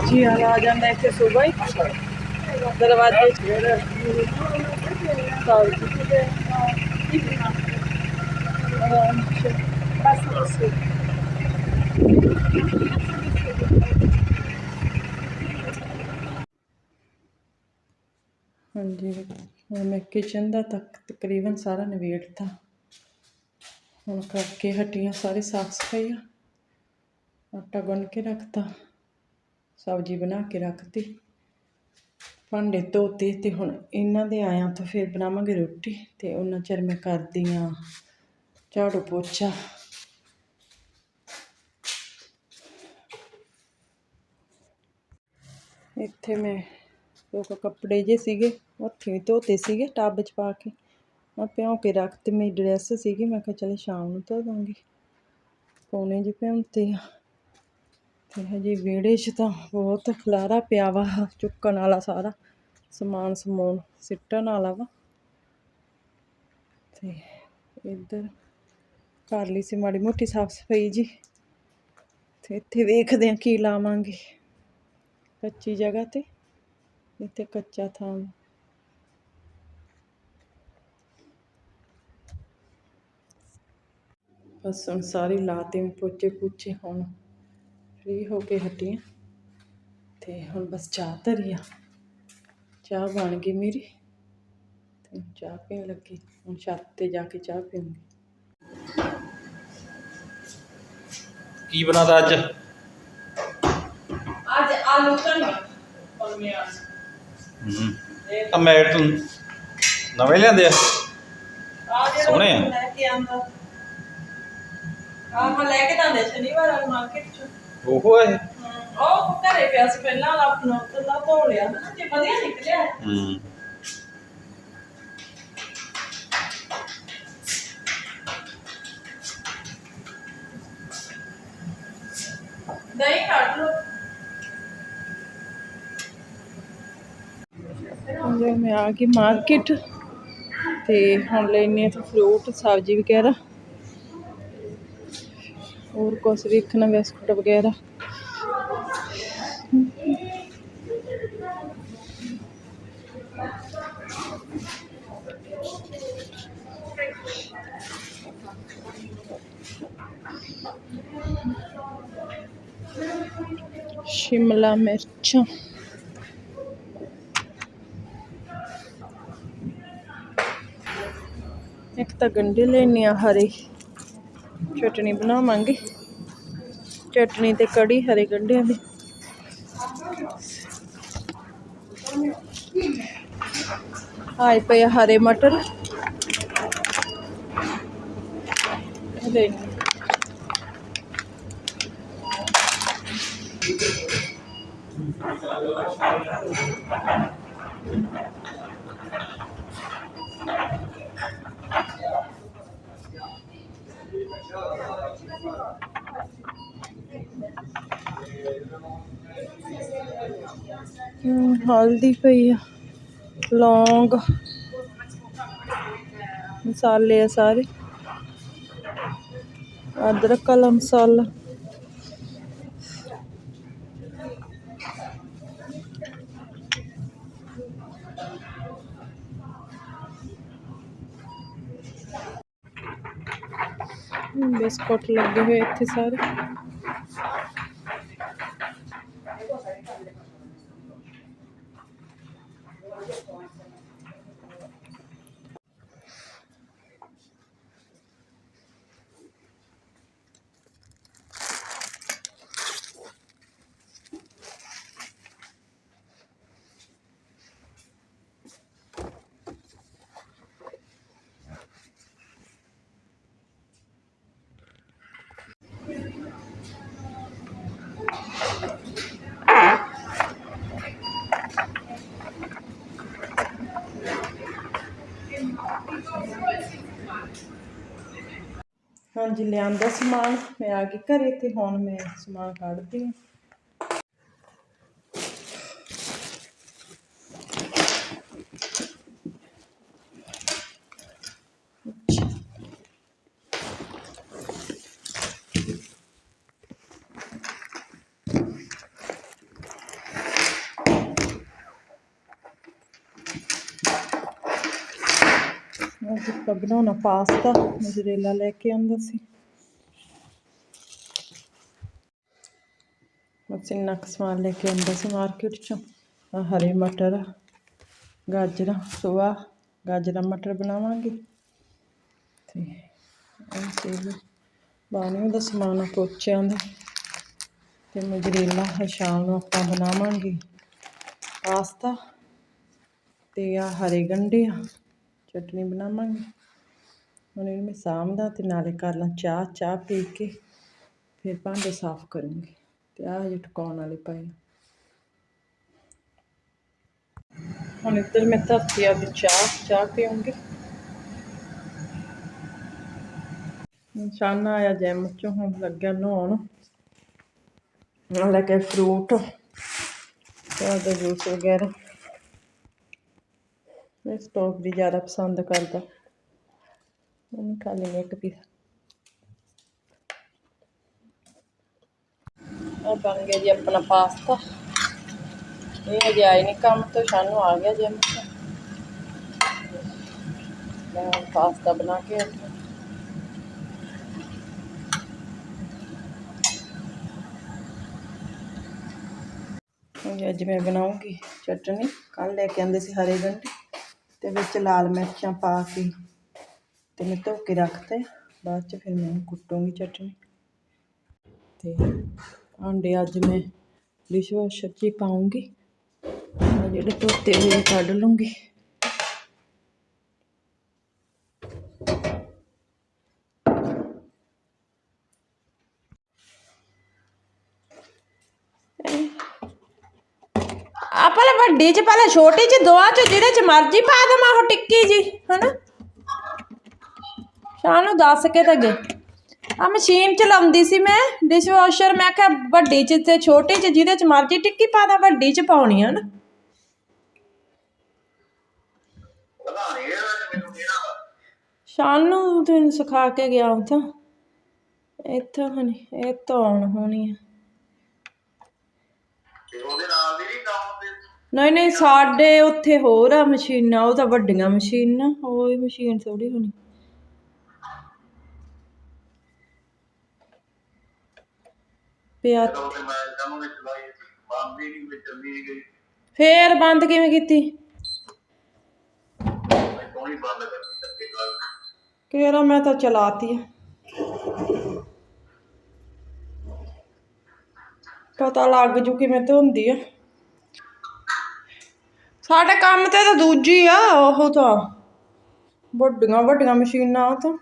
ਸਬਜ਼ੀ ਵਾਲਾ ਆ ਜਾਂਦਾ ਇੱਥੇ ਸੁਬਾਹ ਦਰਵਾਜ਼ੇ ਹਾਂਜੀ, ਹੁਣ ਮੈਂ ਕਿਚਨ ਦਾ ਤੱਕ ਤਕਰੀਬਨ ਸਾਰਾ ਨਿਬੇੜਤਾ। ਹੁਣ ਕਰਕੇ ਹਟੀਆਂ ਸਾਰੀ ਸਾਫ਼ ਸਫ਼ਾਈ ਆਟਾ ਗੁੰਨ ਕੇ ਰੱਖਤਾ। ਸਬਜ਼ੀ ਬਣਾ ਕੇ ਰੱਖਤੀ, ਭਾਂਡੇ ਧੋਤੇ ਤੇ ਹੁਣ ਇਹਨਾਂ ਦੇ ਆਇਆਂ ਤੋਂ ਫਿਰ ਬਣਾਵਾਂਗੇ ਰੋਟੀ ਤੇ ਉਹਨਾਂ ਚਿਰ ਮੈਂ ਕਰਦੀ ਆ ਝਾੜੂ ਪੋਚਾ। ਇੱਥੇ ਮੈਂ ਲੋਕ ਕੱਪੜੇ ਜੇ ਸੀਗੇ ਉੱਥੇ ਵੀ ਧੋਤੇ ਸੀਗੇ, ਟੱਬ 'ਚ ਪਾ ਕੇ। ਮੈਂ ਭਿਉਂ ਕੇ ਰੱਖ ਤੇ ਮੇਰੀ ਡਰੈਸ ਸੀਗੀ, ਮੈਂ ਕਿਹਾ ਚਲ ਸ਼ਾਮ ਨੂੰ ਧੋ ਦਾਂਗੀ। ਪੌਣੇ ਜੇ ਭਿਉਂਤੇ ਆ। ਤੇ ਹਜੇ ਵਿਹੜੇ 'ਚ ਤਾਂ ਬਹੁਤ ਖਲਾਰਾ ਪਿਆ ਵਾ, ਚੁੱਕਣ ਵਾਲਾ ਸਾਰਾ, ਸਮਾਨ ਸਮੂਨ ਸਿੱਟਣ ਵਾਲਾ ਵਾ। ਤੇ ਇੱਧਰ ਕਰ ਲਈ ਸੀ ਮਾੜੀ ਮੋਟੀ ਸਾਫ਼ ਸਫ਼ਾਈ ਜੀ। ਤੇ ਇੱਥੇ ਵੇਖਦੇ ਆ ਕੀ ਲਾਵਾਂਗੇ। ਕੱਚੀ ਜਗ੍ਹਾ ਤੇ, ਇੱਥੇ ਕੱਚਾ ਥਾਂ ਬਸ ਹੁਣ ਸਾਰੀ ਲਾਤੇ ਮੈਂ ਪੋਚੇ ਪੁੱਛੇ ਹੁਣ। ਫ੍ਰੀ ਹੋ ਕੇ ਹਟੀ ਹਾਂ ਤੇ ਹੁਣ ਬਸ ਚਾਹ ਧਰੀ ਆ। ਚਾਹ ਬਣ ਗਈ ਮੇਰੀ ਤੇ ਚਾਹ ਪੀਣ ਲੱਗੀ। ਹੁਣ ਛੱਤ ਤੇ ਜਾ ਕੇ ਚਾਹ ਪੀਵਾਂਗੀ ਕੀ ਬਣਾਦਾ ਅੱਜ? ਅੱਜ ਆਲੂ ਕਣੀ ਪਲਮੇ ਆ ਹੂੰ ਆ ਮੈਟ ਤੂੰ ਨਵੇਂ ਲਿਆਂਦੇ ਆ? ਜਿਹੜਾ ਸੋਹਣੇ ਆ। ਲੈ ਕੇ ਆਂਦਾ। ਆਹ ਮੈਂ ਲੈ ਕੇ ਤਾਂ ਦੇ ਸ਼ਨੀਵਾਰ ਆ ਮਾਰਕੀਟ ਚ। ਉਹ ਹੈ। ਉਹ ਘਰੇ ਪਿਆ ਸੀ ਪਹਿਲਾਂ ਵਾਲਾ ਆਪਣਾ ਉੱਤਲਾ ਧੋ ਲਿਆ। ਨਾ ਜੇ ਵਧੀਆ ਨਿਕਲਿਆ। ਹੂੰ। ਦਹੀਂ ਕੱਢ ਲਓ। ਜੇ ਮੈਂ ਆ ਗਈ ਮਾਰਕੀਟ ਤੇ ਹੁਣ ਲੈਣੀ ਆ ਫਰੂਟ ਸਬਜ਼ੀ ਵਗੈਰਾ। ਹੋਰ ਕੁਛ ਵੇਖਣਾ, ਬਿਸਕੁਟ ਵਗੈਰਾ। ਸ਼ਿਮਲਾ ਮਿਰਚਾਂ। ਇੱਕ ਤਾਂ ਗੰਢੇ ਲੈਣੀ ਆ ਹਰੇ। ਚਟਨੀ ਬਣਾਵਾਂਗੇ। ਚਟਣੀ ਤੇ ਕੜੀ ਹਰੇ ਗੰਢਿਆਂ ਦੀ। ਆਏ ਪਏ ਹਰੇ ਮਟਰ। ਲੈ ਹਮ, ਹਲਦੀ ਪਈ ਆ ਲੌਂਗ ਮਸਾਲੇ ਆ ਸਾਰੇ ਅਦਰਕ ਵਾਲਾ ਮਸਾਲਾ ਹਮ, ਬਿਸਕੁਟ ਲੱਗੇ ਹੋਏ ਇੱਥੇ ਸਾਰੇ ਹਾਂਜੀ ਲਿਆਂਦਾ ਸਮਾਨ। ਮੈਂ ਆ ਕੇ ਘਰੇ ਤੇ ਹੁਣ ਮੈਂ ਸਮਾਨ ਕੱਢਦੀ ਹਾਂ। ਆਪਾਂ ਬਣਾਉਣਾ ਪਾਸਤਾ, ਮਜਰੇਲਾ ਲੈ ਕੇ ਆਂਦਾ ਸੀ। ਬਸ ਇੰਨਾ ਕੁ ਸਮਾਨ ਲੈ ਕੇ ਆਂਦਾ ਸੀ ਮਾਰਕੀਟ ਚੋਂ। ਹਰੇ ਮਟਰ, ਗਾਜਰਾਂ, ਸੁਆ, ਗਾਜਰਾਂ ਮਟਰ ਬਣਾਵਾਂਗੇ। ਤੇ ਇਹ ਤੇ ਬਾਣੀ ਦਾ ਸਮਾਨ ਆ ਪੋਚਿਆਂ ਦਾ। ਤੇ ਮਜਰੇਲਾ ਹੈ ਸ਼ਾਮ ਨੂੰ ਆਪਾਂ ਬਣਾਵਾਂਗੇ ਪਾਸਤਾ। ਤੇ ਆ ਹਰੇ ਗੰਢੇ ਆ। ਚਟਨੀ ਬਣਾਵਾਂਗੇ। ਹੁਣ ਇਹਨੂੰ ਮੈਂ ਸਾਂਭਦਾ ਤੇ ਨਾਲੇ ਕਰ ਲਾਂ ਚਾਹ ਚਾਹ ਪੀ ਕੇ ਫਿਰ ਭਾਂਡੇ ਸਾਫ਼ ਕਰੂੰਗੀ ਤੇ ਆਹ ਹਜੇ ਟਿਕਾਉਣ ਵਾਲੇ ਪਏ ਹੁਣ ਇੱਧਰ ਮੈਂ ਧਰਤੀ ਆ ਚਾਹ ਚਾਹ ਪੀਉਂਗੀ ਨਿਸ਼ਾਨਾ ਆਇਆ ਜੈਮ ਚੋਂ, ਹੁਣ ਲੱਗਿਆ ਨਹਾਉਣ। ਨਾਲ ਲੈ ਕੇ ਫਰੂਟ ਚਾਹ ਦਾ ਜੂਸ ਵਗੈਰਾ। ਮੈਂ ਸਟ੍ਰਾਬੇਰੀ ਜ਼ਿਆਦਾ ਪਸੰਦ ਕਰਦਾ। ਉਹਨੂੰ ਖਾ ਲੈਂਦੇ ਇੱਕ ਪੀਸ। ਆ ਬਣ ਗਿਆ ਜੀ ਆਪਣਾ ਪਾਸਤਾ। ਇਹ ਅਜੇ ਆਈ ਨਹੀਂ ਕੰਮ ਤੋਂ, ਸਾਨੂੰ ਆ ਗਿਆ ਜੀ ਮੈਂ ਪਾਸਤਾ ਬਣਾ ਕੇ ਹਟੀ ਅੱਜ ਮੈਂ ਬਣਾਉਂਗੀ ਚਟਨੀ। ਕੱਲ ਲੈ ਕੇ ਆਂਦੇ ਸੀ ਹਰੇ ਗੰਢੇ। ਤੇ ਵਿੱਚ ਲਾਲ ਮਿਰਚਾਂ ਪਾ ਕੇ ਤੇ ਮੈਂ ਧੋ ਕੇ ਰੱਖਤੇ। ਬਾਅਦ ਚ ਫਿਰ ਮੈਂ ਕੁੱਟੂੰਗੀ ਚਟਨੀ। ਤੇ ਆਂਡੇ ਅੱਜ ਮੈਂ ਡਿਸ਼ਵਾਸ਼ਰ 'ਚ ਹੀ ਪਾਉਂਗੀ ਜਿਹੜੇ ਧੋਤੇ ਹੋਏ ਕੱਢ ਲੂੰਗੀ ਆ ਪਹਿਲੇ ਵੱਡੀ ਚ, ਪਹਿਲੇ ਛੋਟੀ ਚ ਦੋਆਂ ਚ ਜਿਹਦੇ ਚ ਮਰਜ਼ੀ ਪਾ ਦੇਵਾਂ ਉਹ ਟਿੱਕੀ ਜੀ, ਹਨਾ? ਸ਼ਾਨੂੰ ਦੱਸ ਕੇ ਤਾਂ ਗਏ। ਆ ਮਸ਼ੀਨ ਚਲਾਉਂਦੀ ਸੀ ਮੈਂ ਡਿਸ਼ਵਾਸ਼ਰ ਮੈਂ ਕਿਹਾ ਵੱਡੀ ਚ ਤੇ ਛੋਟੀ ਚ, ਜਿਹਦੇ ਚ ਮਰਜ਼ੀ ਟਿੱਕੀ ਪਾ ਦਾਂ, ਵੱਡੀ ਚ ਪਾਉਣੀ ਆ ਨਾ ਸ਼ਾਨੂੰ ਤੈਨੂੰ ਸਿਖਾ ਕੇ ਗਿਆ ਉਹ ਤਾਂ ਇੱਥੋਂ ਹਣੀ ਇਹ ਤੋਂ ਆਉਣ ਹੋਣੀ ਆ। ਨਹੀਂ ਨਹੀਂ ਸਾਡੇ ਉੱਥੇ ਹੋਰ ਆ ਮਸ਼ੀਨਾਂ ਉਹ ਤਾਂ ਵੱਡੀਆਂ ਮਸ਼ੀਨਾਂ ਉਹ ਹੀ ਮਸ਼ੀਨ ਥੋੜੀ ਹੋਣੀ। ਪਿਆ ਫੇਰ ਬੰਦ ਕਿਵੇਂ ਕੀਤੀ? ਕਿਹੜਾ ਮੈਂ ਤਾਂ ਚਲਾਤੀ ਆ। ਪਤਾ ਲੱਗ ਜੂ ਕਿਵੇਂ ਧੋਂਦੀ ਆ। ਸਾਡੇ ਕੰਮ ਤੇ ਤਾਂ ਦੂਜੀ ਆ ਉਹ ਤਾਂ ਵੱਡੀਆਂ ਵੱਡੀਆਂ ਮਸ਼ੀਨਾਂ ਉਹ ਤਾਂ।